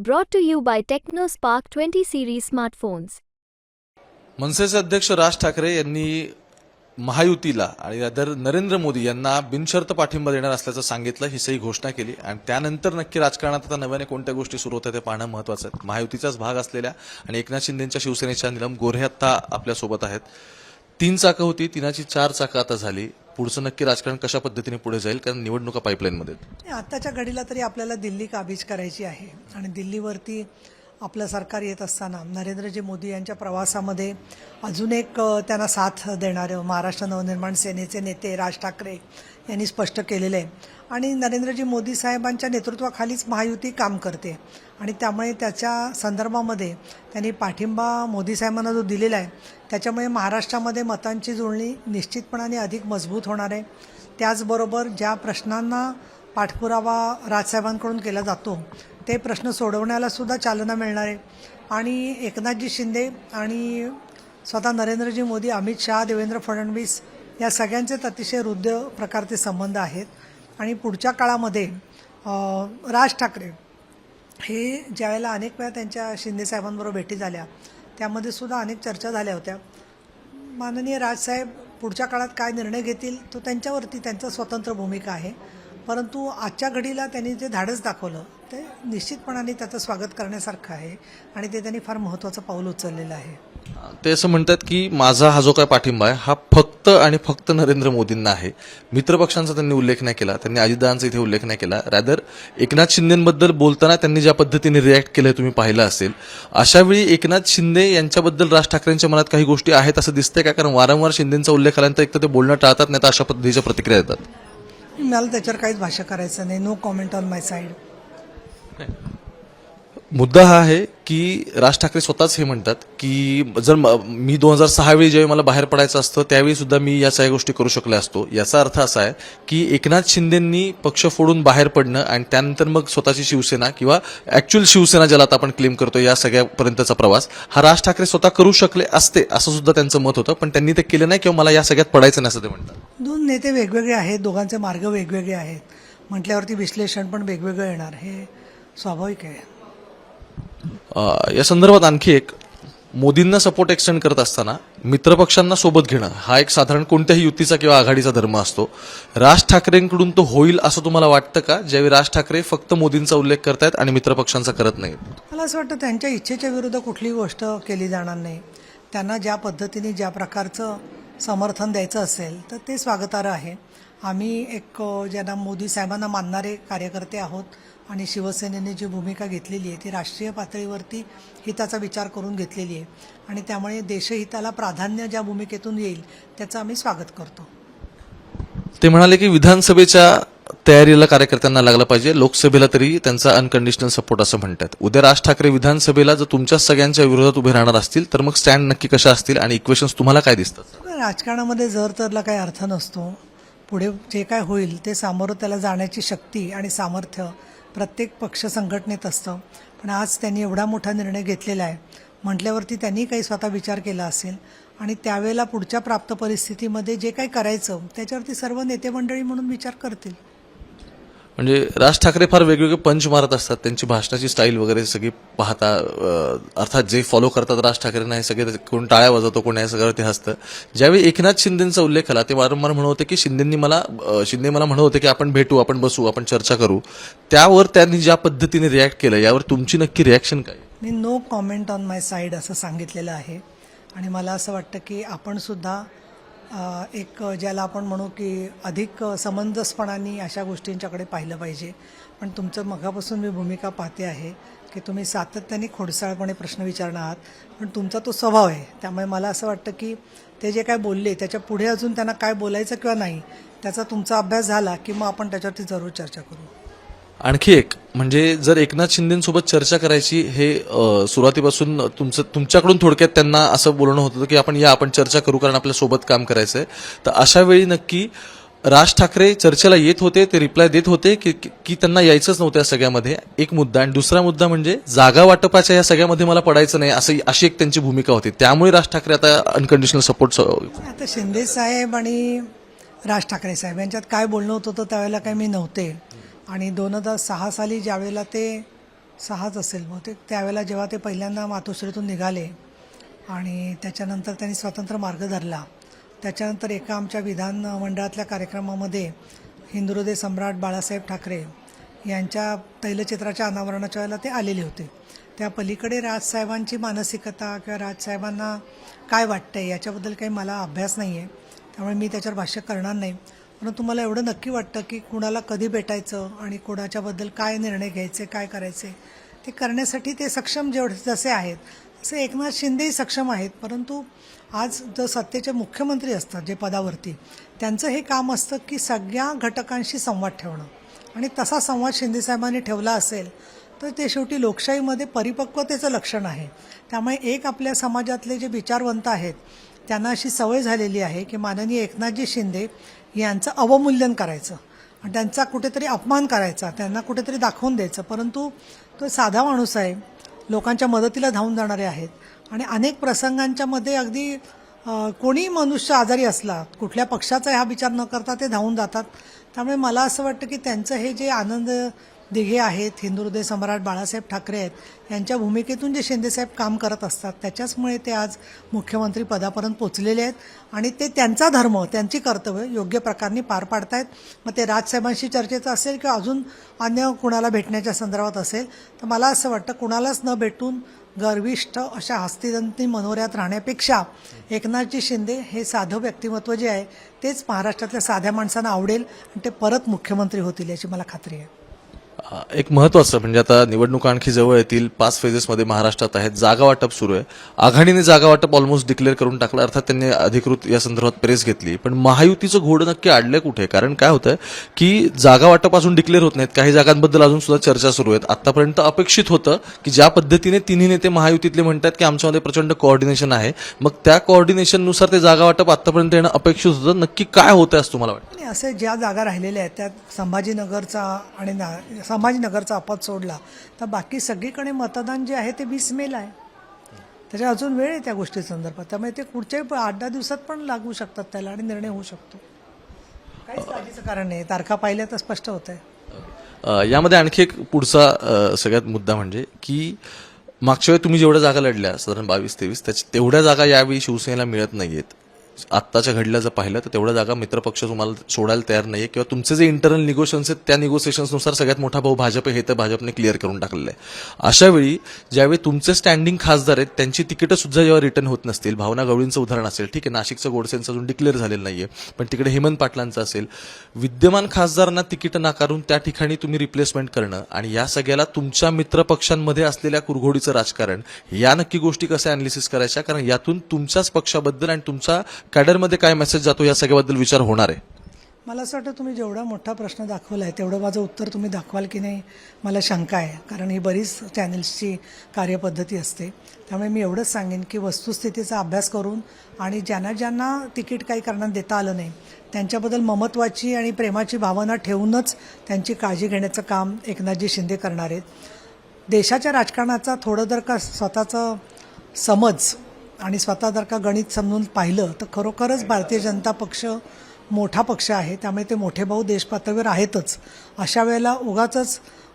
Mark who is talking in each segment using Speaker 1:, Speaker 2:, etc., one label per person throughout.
Speaker 1: Brought to you by TechnoSpark 20 series smartphones.
Speaker 2: मनसेचे अध्यक्ष राज ठाकरे यांनी महायुतीला आणि दर नरेंद्र मोदी यांना बिनशर्त पाठिंबा देणार असल्याचं सांगितलं ही सही घोषणा केली. आणि त्यानंतर नक्की राजकारणात आता नव्याने कोणत्या गोष्टी सुरू होत्या ते पाहणं महत्वाचं आहे. महायुतीचाच भाग असलेल्या आणि एकनाथ शिंदेच्या शिवसेनेच्या निलम गोऱ्हे आता आपल्यासोबत आहेत. तीन चाकं होती तिनाची चार चाकं आता झाली. पुढचं नक्की राजकारण कशा पद्धतीने पुढे जाईल कारण निवडणुका पाईपलाईनमध्ये आहेत.
Speaker 3: आत्ताच्या घडीला तरी आपल्याला दिल्ली काबीज करायची आहे आणि दिल्लीवरती आपलं सरकार येत असताना नरेंद्रजी मोदी यांच्या प्रवासामध्ये अजून एक त्यांना साथ देणारं महाराष्ट्र नवनिर्माण सेनेचे नेते राज ठाकरे यांनी स्पष्ट केलेलं आहे. आणि नरेंद्रजी मोदी साहेबांच्या नेतृत्वाखालीच महायुती काम करते. आणि त्यामुळे त्याच्या संदर्भामध्ये त्यांनी पाठिंबा मोदी साहेबांना जो दिलेला आहे त्याच्यामुळे महाराष्ट्रामध्ये मतांची जुळणी निश्चितपणाने अधिक मजबूत होणार आहे. त्याचबरोबर ज्या प्रश्नांना पाठपुरावा राजसाहेबांकडून केला जातो ते प्रश्न सोडवण्याला सुद्धा चालना मिळणार आहे. आणि एकनाथजी शिंदे आणि स्वतः नरेंद्रजी मोदी अमित शहा देवेंद्र फडणवीस या सगळ्यांचेच अतिशय हृदय प्रकारचे संबंध आहेत. आणि पुढच्या काळामध्ये राज ठाकरे हे ज्यावेळेला अनेक वेळा त्यांच्या शिंदेसाहेबांबरोबर भेटी झाल्या त्यामध्ये सुद्धा अनेक चर्चा झाल्या होत्या. माननीय राजसाहेब पुढच्या काळात काय निर्णय घेतील तो त्यांच्यावरती त्यांचा स्वतंत्र भूमिका आहे. परंतु आजच्या घडीला त्यांनी जे धाडस दाखवलं ते निश्चितपणाने त्याचं स्वागत करण्यासारखं आहे आणि ते त्यांनी फार महत्त्वाचं पाऊल उचललेलं आहे.
Speaker 2: ते असं म्हणतात की माझा हा जो काय पाठिंबा आहे हा फक्त आणि फक्त नरेंद्र मोदींना आहे. मित्रपक्षांचा त्यांनी उल्लेख नाही केला त्यांनी अजितदादांचा इथे उल्लेख नाही केला. रॅदर एकनाथ शिंदेबद्दल बोलताना त्यांनी ज्या पद्धतीने रिॲक्ट केलं तुम्ही पाहिलं असेल अशावेळी एकनाथ शिंदे यांच्याबद्दल राज ठाकरेंच्या मनात काही गोष्टी आहेत असं दिसतंय का? कारण वारंवार शिंदेचा उल्लेख आल्यानंतर एक तर ते बोलणं टाळतात नाही तर अशा पद्धतीच्या प्रतिक्रिया देतात.
Speaker 3: मला त्याच्यावर काहीच भाषा करायचं नाही. No comment on my side
Speaker 2: मुद्दा हा आहे की राज ठाकरे स्वतःच हे म्हणतात की जर मी दोन हजार सहा वेळी ज्यावेळी मला बाहेर पडायचं असतं त्यावेळी सुद्धा मी या सगळ्या गोष्टी करू शकले असतो. याचा अर्थ असा आहे की एकनाथ शिंदेंनी पक्ष फोडून बाहेर पडणं आणि त्यानंतर मग स्वतःची शिवसेना किंवा ऍक्च्युअल शिवसेना ज्याला आता आपण क्लेम करतो या सगळ्यापर्यंतचा प्रवास हा राज ठाकरे स्वतः करू शकले असते असं सुद्धा त्यांचं मत होतं. पण त्यांनी ते केलं नाही किंवा मला या सगळ्यात पडायचं नाही असं ते म्हणतात.
Speaker 3: दोन नेते वेगवेगळे आहेत दोघांचे मार्ग वेगवेगळे आहेत. म्हटल्यावरती विश्लेषण पण वेगवेगळं येणार हे स्वाभाविक आहे.
Speaker 2: या संदर्भात आणखी एक मोदींना सपोर्ट एक्सटेंड करत असताना मित्रपक्षांना सोबत घेणं हा एक साधारण कोणत्याही युतीचा किंवा आघाडीचा धर्म असतो. राज ठाकरेंकडून तो होईल असं तुम्हाला वाटतं का? ज्यावेळी राज ठाकरे फक्त मोदींचा उल्लेख करतायत आणि मित्रपक्षांचा करत नाहीत.
Speaker 3: मला असं वाटतं त्यांच्या इच्छेच्या विरुद्ध कुठलीही गोष्ट केली जाणार नाही. त्यांना ज्या पद्धतीने ज्या प्रकारचं समर्थन द्यायचं असेल तर ते स्वागतार्ह आहे. आम्ही एक ज्यांना मोदी साहेबांना मानणारे कार्यकर्ते आहोत आणि शिवसेनेने जी भूमिका घेतलेली आहे ती राष्ट्रीय पातळीवरती हिताचा विचार करून घेतलेली आहे. आणि त्यामुळे देशहिताला प्राधान्य ज्या भूमिकेतून येईल त्याचं आम्ही स्वागत करतो.
Speaker 2: ते म्हणाले की विधानसभेच्या तयारीला कार्यकर्त्यांना लागला पाहिजे. लोकसभेला तरी त्यांचा अनकंडिशनल सपोर्ट असं म्हणतात. उद्या राज ठाकरे विधानसभेला जर तुमच्या सगळ्यांच्या विरोधात उभे राहणार असतील तर मग स्टँड नक्की कशा असतील आणि इक्वेशन्स तुम्हाला काय दिसतात?
Speaker 3: राजकारणामध्ये जर तरला काही अर्थ नसतो पुढे जे काय होईल ते सामोरं त्याला जाण्याची शक्ती आणि सामर्थ्य प्रत्येक पक्ष संघटनेत असतं. पण आज त्यांनी एवढा मोठा निर्णय घेतलेला आहे. म्हटल्यावरती त्यांनी काही स्वतः विचार केला असेल. आणि त्यावेळेला पुढच्या प्राप्त परिस्थितीमध्ये जे काही करायचं त्याच्यावरती सर्व नेते मंडळी म्हणून विचार करतील.
Speaker 2: म्हणजे राज ठाकरे फार वेगवेगळे पंच मारत असतात. त्यांची भाषणाची स्टाईल वगैरे सगळी पाहता अर्थात जे फॉलो करतात राज ठाकरेंना हे सगळे कोण टाळ्या वाजवतो कोण हे सगळं ते हसतं. ज्यावेळी एकनाथ शिंदेचा उल्लेख आला ते वारंवार म्हणत होते की शिंदेंनी मला शिंदे मला म्हणत होते की आपण भेटू आपण बसू आपण चर्चा करू. त्यावर त्यांनी ज्या पद्धतीने रिॲक्ट केलं यावर तुमची नक्की रिॲक्शन काय?
Speaker 3: मी no comment on my side असं सांगितलेलं आहे. आणि मला असं वाटतं की आपण सुद्धा एक ज्याला आपण म्हणू की अधिक समंजसपणाने अशा गोष्टींच्याकडे पाहिलं पाहिजे. पण तुमचं मगापासून मी भूमिका पाहते आहे की तुम्ही सातत्याने खोडसाळपणे प्रश्न विचारणार आहात. पण तुमचा तो स्वभाव आहे. त्यामुळे मला असं वाटतं की ते जे काय बोलले त्याच्या पुढे अजून त्यांना काय बोलायचं किंवा नाही त्याचा तुमचा अभ्यास झाला की मग आपण त्याच्यावरती जरूर चर्चा करू.
Speaker 2: आणखी एक म्हणजे जर एकनाथ शिंदेसोबत चर्चा करायची हे सुरुवातीपासून तुमचं तुमच्याकडून थोडक्यात त्यांना असं बोलणं होतं की आपण या आपण चर्चा करू कारण आपल्यासोबत काम करायचंय. तर अशा वेळी नक्की राज ठाकरे चर्चेला येत होते ते रिप्लाय देत होते की की- त्यांना यायचंच नव्हतं या सगळ्यामध्ये. एक मुद्दा आणि दुसरा मुद्दा म्हणजे जागा वाटपाच्या या सगळ्यामध्ये मला पडायचं नाही असं अशी एक त्यांची भूमिका होती. त्यामुळे राज ठाकरे आता अनकंडिशनल सपोर्ट
Speaker 3: आता शिंदे साहेब आणि राज ठाकरे साहेब यांच्यात काय बोलणं होतं होतं त्यावेळेला काही मी नव्हते. आणि दोन हजार सहा साली ज्यावेळेला ते सहाच असेल बहुतेक त्यावेळेला जेव्हा ते पहिल्यांदा मातोश्रीतून निघाले आणि त्याच्यानंतर त्यांनी स्वतंत्र मार्ग धरला. त्याच्यानंतर एका आमच्या विधान मंडळातल्या कार्यक्रमामध्ये हिंदुहृदय सम्राट बाळासाहेब ठाकरे यांच्या तैलचित्राच्या अनावरणाच्या वेळेला ते आलेले होते. त्या पलीकडे राजसाहेबांची मानसिकता किंवा राजसाहेबांना काय वाटतंय याच्याबद्दल काही मला अभ्यास नाही आहे त्यामुळे मी त्याच्यावर भाष्य करणार नाही. पण तुम्हाला एवढं नक्की वाटतं की कुणाला कधी भेटायचं आणि कुणाच्याबद्दल काय निर्णय घ्यायचे काय करायचे? ते करण्यासाठी ते सक्षम जेवढे जसे आहेत तसे एकनाथ शिंदेही सक्षम आहेत परंतु आज जर सत्तेचे मुख्यमंत्री असतात जे पदावरती त्यांचं हे काम असतं की सगळ्या घटकांशी संवाद ठेवणं. आणि तसा संवाद शिंदेसाहेबांनी ठेवला असेल तर ते शेवटी लोकशाहीमध्ये परिपक्वतेचं लक्षण आहे. त्यामुळे एक आपल्या समाजातले जे विचारवंत आहेत त्यांना अशी सवय झालेली आहे की माननीय एकनाथजी शिंदे यांचं अवमूल्यन करायचं. आणि त्यांचा कुठेतरी अपमान करायचा त्यांना कुठेतरी दाखवून द्यायचं. परंतु तो साधा माणूस आहे लोकांच्या मदतीला धावून जाणारे आहेत. आणि अनेक प्रसंगांच्या मध्ये अगदी कोणी कोणीही मनुष्य आजारी असला कुठल्या पक्षाचा हा विचार न करता ते धावून जातात. त्यामुळे मला असं वाटतं की त्यांचं हे जे आनंद दिघे आहेत हिंदुहृदय सम्राट बाळासाहेब ठाकरे आहेत यांच्या भूमिकेतून जे शिंदेसाहेब काम करत असतात त्याच्याचमुळे ते आज मुख्यमंत्री पदापर्यंत पोचलेले आहेत आणि ते त्यांचा धर्म त्यांची कर्तव्य योग्य प्रकारने पार पाडतायत. मग ते राजसाहेबांशी चर्चेचं असेल किंवा अजून अन्य कुणाला भेटण्याच्या संदर्भात असेल तर मला असं वाटतं कुणालाच न भेटून गर्विष्ठ अशा हस्तिदंती मनोऱ्यात राहण्यापेक्षा एकनाथजी शिंदे हे साधं व्यक्तिमत्व जे आहे तेच महाराष्ट्रातल्या साध्या माणसांना आवडेल आणि ते परत मुख्यमंत्री होतील याची मला खात्री आहे.
Speaker 2: एक महत्वाचं म्हणजे आता निवडणुका आणखी जवळ येतील पाच फेजेसमध्ये महाराष्ट्रात आहेत जागा वाटप सुरू आहे. आघाडीने जागा वाटप ऑलमोस्ट डिक्लेअर करून टाकलं अर्थात त्यांनी अधिकृत या संदर्भात प्रेस घेतली. पण महायुतीचं घोडं नक्की अडलंय कुठे? कारण काय होतंय की जागा वाटप अजून डिक्लेअर होत नाहीत. काही जागांबद्दल अजून सुद्धा चर्चा सुरू आहेत. आतापर्यंत अपेक्षित होतं की ज्या पद्धतीने तिन्ही नेते महायुतीतले म्हणतात की आमच्यामध्ये प्रचंड कोऑर्डिनेशन आहे मग त्या कोऑर्डिनेशननुसार ते जागा वाटप आतापर्यंत येणं अपेक्षित होतं. नक्की काय होतंय असं तुम्हाला वाटतं?
Speaker 3: आणि असे ज्या जागा राहिलेल्या आहेत त्यात संभाजीनगरचा आणि ना संभाजीनगरचा अपद सोडला. तर बाकी सगळीकडे मतदान जे आहे ते वीस मेला आहे. त्याच्या अजून वेळ आहे त्या गोष्टी संदर्भात. त्यामुळे ते पुढच्याही प- आठ दहा दिवसात पण लागू शकतात त्याला आणि निर्णय होऊ शकतो. काहीच काळजीचं कारण नाही. तारखा पाहिल्या तर स्पष्ट होत आहे
Speaker 2: यामध्ये आणखी एक पुढचा सगळ्यात मुद्दा म्हणजे की मागच्या वेळी तुम्ही जेवढ्या जागा लढल्या साधारण बावीस तेवीस त्याच्या तेवढ्या जागा यावेळी शिवसेनेला मिळत नाहीयेत. आत्ताच्या घडल्या जर पाहिलं तर तेवढ्या जागा मित्रपक्ष तुम्हाला सोडायला तयार नाही आहे किंवा तुमचे जे इंटरनल निगोशिएशन्स आहेत त्या निगोशिएशन्सनुसार सगळ्यात मोठा भाऊ भाजप आहे हे तर भाजपने क्लिअर करून टाकलेलं आहे. अशावेळी ज्यावेळी तुमचे स्टँडिंग खासदार आहेत त्यांची तिकीटं सुद्धा जेव्हा रिटर्न होत नसतील भावना गवळींचं उदाहरण असेल ठीक आहे नाशिकचं गोडसेंचं अजून डिक्लेअर झालेलं नाही आहे पण तिकडे हेमंत पाटलांचं असेल विद्यमान खासदारांना तिकीटं नाकारून त्या ठिकाणी तुम्ही रिप्लेसमेंट करणं आणि या सगळ्याला तुमच्या मित्रपक्षांमध्ये असलेल्या कुरघोडीचं राजकारण या नक्की गोष्टी कशा अनालिसिस करायच्या? कारण यातून तुमच्याच पक्षाबद्दल आणि तुमच्या कॅडरमध्ये काय मेसेज जातो या सगळ्याबद्दल विचार होणार आहे?
Speaker 3: मला असं वाटतं तुम्ही जेवढा मोठा प्रश्न दाखवला आहे तेवढं माझं उत्तर तुम्ही दाखवाल की नाही मला शंका आहे. कारण ही बरीच चॅनल्सची कार्यपद्धती असते. त्यामुळे मी एवढंच सांगेन की वस्तुस्थितीचा अभ्यास करून आणि ज्यांना ज्यांना तिकीट काही कारणानं देता आलं नाही त्यांच्याबद्दल ममत्वाची आणि प्रेमाची भावना ठेवूनच त्यांची काळजी घेण्याचं काम एकनाथजी शिंदे करणार आहेत. देशाच्या राजकारणाचा थोडं जर का स्वतःचं समज आणि स्वतः जर का गणित समजून पाहिलं तर खरोखरच भारतीय जनता पक्ष मोठा पक्ष आहे. त्यामुळे ते मोठे भाऊ देशपातळीवर आहेतच. अशा वेळेला उगाच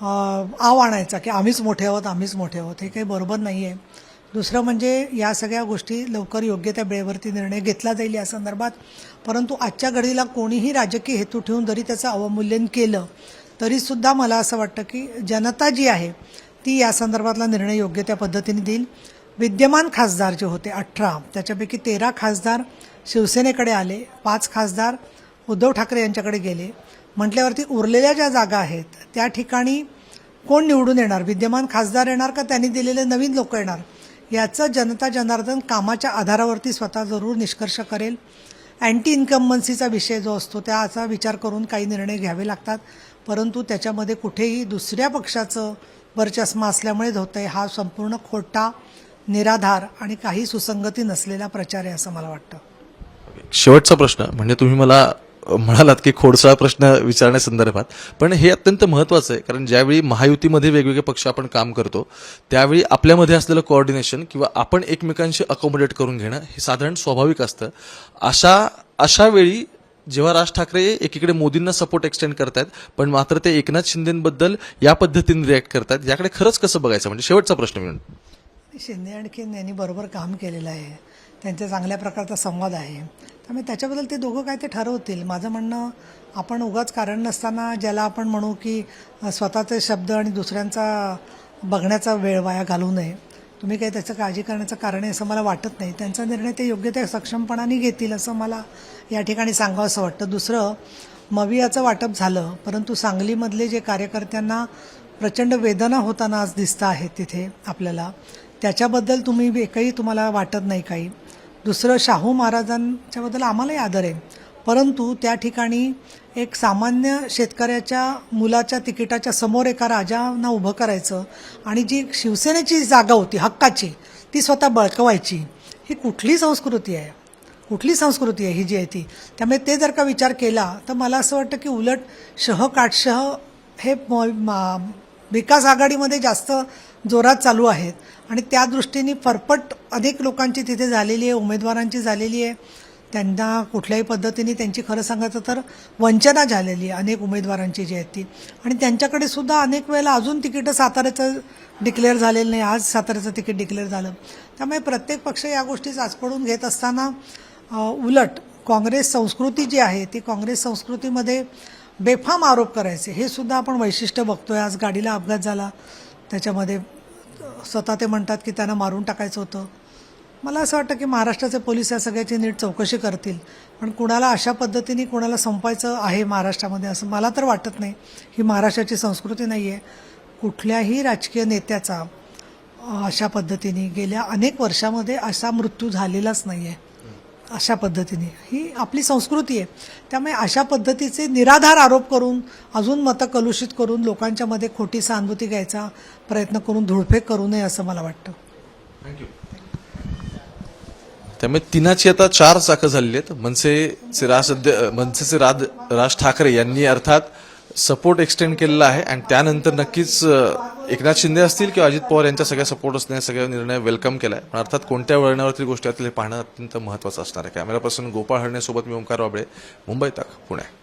Speaker 3: आव आणायचा की आम्हीच मोठे आहोत आम्हीच मोठे आहोत. हे काही बरोबर नाही आहे दुसरं म्हणजे या सगळ्या गोष्टी लवकर योग्य त्या वेळेवरती निर्णय घेतला जाईल या संदर्भात. परंतु आजच्या घडीला कोणीही राजकीय हेतू ठेवून जरी त्याचं अवमूल्यन केलं तरीसुद्धा मला असं वाटतं की जनता जी आहे ती या संदर्भातला निर्णय योग्य त्या पद्धतीने देईल. विद्यमान खासदार जे होते अठरा त्याच्यापैकी तेरा खासदार शिवसेनेकडे आले पाच खासदार उद्धव ठाकरे यांच्याकडे गेले. म्हटल्यावरती उरलेल्या ज्या जागा आहेत त्या ठिकाणी कोण निवडून येणार? विद्यमान खासदार येणार का? त्यांनी दिलेले नवीन लोक येणार? याचं जनता जनार्दन कामाच्या आधारावरती स्वतः जरूर निष्कर्ष करेल. अँटी इन्कम्बन्सीचा विषय जो असतो त्याचा विचार करून काही निर्णय घ्यावे लागतात. परंतु त्याच्यामध्ये कुठेही दुसऱ्या पक्षाचं वर्चस्व असल्यामुळेच आहे हा संपूर्ण खोटा निराधार आणि काही सुसंगती नसलेला प्रचार आहे असं मला वाटतं.
Speaker 2: शेवटचा प्रश्न म्हणजे तुम्ही मला म्हणालात की खोडसाळ प्रश्न विचारण्यासंदर्भात पण हे अत्यंत महत्वाचं आहे कारण ज्यावेळी महायुतीमध्ये वेगवेगळे पक्ष आपण काम करतो त्यावेळी आपल्यामध्ये असलेलं कोऑर्डिनेशन किंवा आपण एकमेकांशी अकोमोडेट करून घेणं हे साधारण स्वाभाविक असतं. अशा अशा वेळी जेव्हा राज ठाकरे एकीकडे मोदींना सपोर्ट एक्सटेंड करतायत पण मात्र ते एकनाथ शिंदेबद्दल या पद्धतीने रिॲक्ट करतात याकडे खरंच कसं बघायचं? म्हणजे शेवटचा प्रश्न मिळून.
Speaker 3: शिंदे आणखीन यांनी बरोबर काम केलेलं आहे. त्यांच्या चांगल्या प्रकारचा संवाद आहे. त्यामुळे त्याच्याबद्दल ते दोघं काय ते ठरवतील? माझं म्हणणं आपण उगाच कारण नसताना ज्याला आपण म्हणू की स्वतःचे शब्द आणि दुसऱ्यांचा बघण्याचा वेळ वाया घालू नये. तुम्ही काही त्याचं काळजी करण्याचं कारण आहे असं मला वाटत नाही. त्यांचा निर्णय ते योग्य त्या सक्षमपणाने घेतील असं मला या ठिकाणी सांगावं असं वाटतं. दुसरं मवियाचं वाटप झालं परंतु सांगलीमधले जे कार्यकर्त्यांना प्रचंड वेदना होताना आज दिसतं आहेत तिथे आपल्याला. त्याच्याबद्दल तुम्ही एकही तुम्हाला वाटत नाही काही. दुसरं शाहू महाराजांच्याबद्दल आम्हालाही आदर आहे. परंतु त्या ठिकाणी एक सामान्य शेतकऱ्याच्या मुलाच्या तिकिटाच्या समोर एका राजांना उभं करायचं आणि जी शिवसेनेची जागा होती हक्काची ती स्वतः बळकवायची ही कुठली संस्कृती आहे? कुठली संस्कृती आहे ही जी आहे ती? त्यामुळे ते जर का विचार केला तर मला असं वाटतं की उलट शह काटशह हे मा- विकास आघाडीमध्ये जास्त जोरात चालू आहेत. आणि त्या दृष्टीने फरफट अनेक लोकांची तिथे झालेली आहे उमेदवारांची झालेली आहे. त्यांना कुठल्याही पद्धतीने त्यांची खरं सांगायचं तर वंचना झालेली आहे अनेक उमेदवारांची जी आहेत ती. आणि त्यांच्याकडे सुद्धा अनेक वेळेला अजून तिकीटं साताऱ्याचं डिक्लेअर झालेलं नाही. आज साताऱ्याचं तिकीट डिक्लेअर झालं. त्यामुळे प्रत्येक पक्ष या गोष्टी चाचपडून घेत असताना उलट काँग्रेस संस्कृती जी आहे ती काँग्रेस संस्कृतीमध्ये बेफाम आरोप करायचे. हे सुद्धा आपण वैशिष्ट्य बघतोय. आज गाडीला अपघात झाला. त्याच्यामध्ये स्वतः ते म्हणतात की त्यांना मारून टाकायचं होतं. मला असं वाटतं की महाराष्ट्राचे पोलीस या सगळ्याची नीट चौकशी करतील. पण कुणाला अशा पद्धतीने कुणाला संपायचं आहे महाराष्ट्रामध्ये असं मला तर वाटत नाही. ही महाराष्ट्राची संस्कृती नाही आहे कुठल्याही राजकीय नेत्याचा अशा पद्धतीने गेल्या अनेक वर्षामध्ये असा मृत्यू झालेलाच नाही आहे अशा पद्धतीने. ही आपली संस्कृती आहे. त्यामुळे अशा पद्धतीचे निराधार आरोप करून अजून मतं कलुषित करून लोकांच्यामध्ये खोटी सहानुभूती घ्यायचा प्रयत्न करून धुळफेक करू नये असं मला वाटतं.
Speaker 2: त्यामुळे तिनाची आता चार चाकं झालेली आहेत. मनसेचे राज मनसेचे राज राज ठाकरे यांनी अर्थात सपोर्ट एक्सटेंड केलेला आहे. आणि त्यानंतर नक्कीच एकनाथ शिंदे असतील किंवा अजित पवार यांच्या सगळ्या सपोर्टर्सने सगळ्या निर्णय वेलकम केलाय. पण अर्थात कोणत्या वळणावरती गोष्टी असतील हे पाहणं अत्यंत महत्वाचं असणार आहे. कॅमेरा पर्सन गोपाळ हरणेसोबत मी ओंकार वाबळे मुंबई तक पुणे.